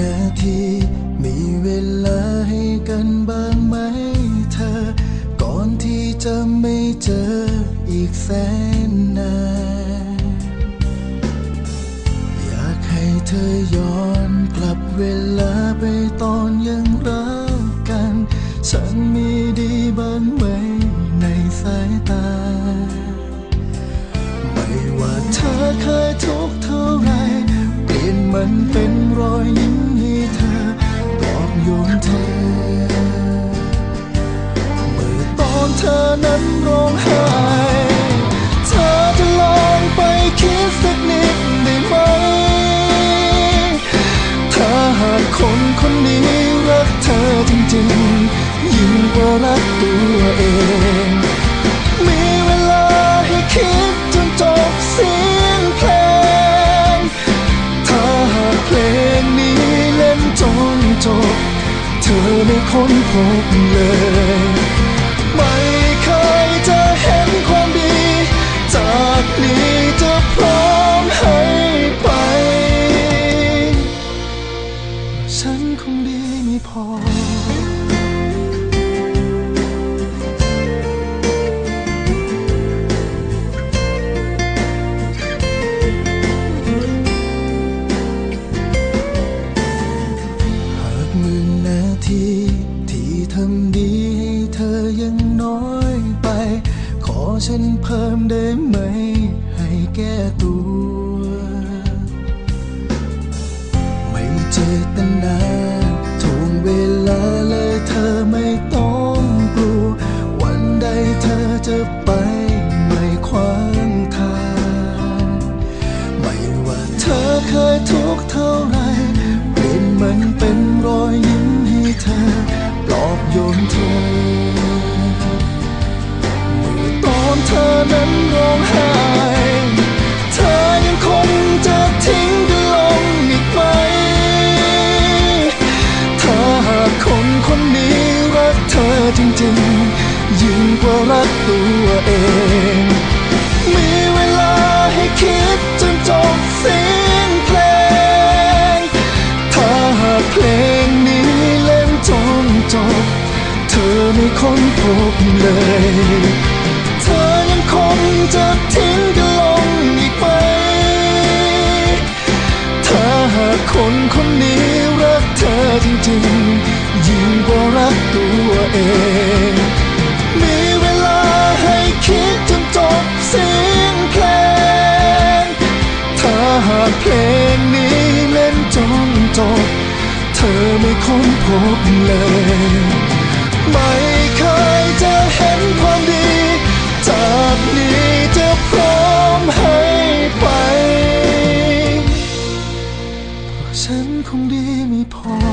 นาที มีเวลาให้กันบ้างไหมเธอ ก่อนที่จะไม่เจออีกแสนนานอยากให้เธอย้อนกลับเวลาไปตอนยังรักกัน ฉันมีดีบ้างไหมในสายตา ไม่ว่าเธอเคยทุกข์เท่าไรเปลี่ยนมันเป็นรอยยิ้ม ปลอบโยนเธอ เมื่อตอนเธอนั้นร้องไห้ เธอจะลองไปคิดสักนิดได้ไหม ถ้าหากคนคนนี้รักเธอจริงๆ ยิ่งกว่ารักตัวเอง มีเวลาให้คิดจนจบเสียงเพลงถ้าหากเพลงนี้เล่นจนจบ ธอไม่ค้นพบเลย ฉันเพิ่มได้ไหม ให้แก้ตัว ไม่เจตนาทวงเวลาเลยเธอไม่ต้องกลัว วันใดเธอจะไปไม่ขวางทาง ไม่ว่าเธอเคยทุกข์เท่าไร คนคนนี้รักเธอจริงๆ ยิ่งกว่ารักตัวเอง มีเวลาให้คิดจนจบเสียงเพลง ถ้าหากเพลงนี้เล่นจนจบ เธอไม่ค้นพบเลย เธอยังคงจะทิ้งกัน เอง มีเวลาให้คิดจนจบเสียงเพลง ถ้าหากเพลงนี้เล่นจนจบ เธอไม่ค้นพบเลย ไม่เคยจะเห็นความดี จากนี้จะพร้อมให้ไปเพราะฉันคงดีไม่พอ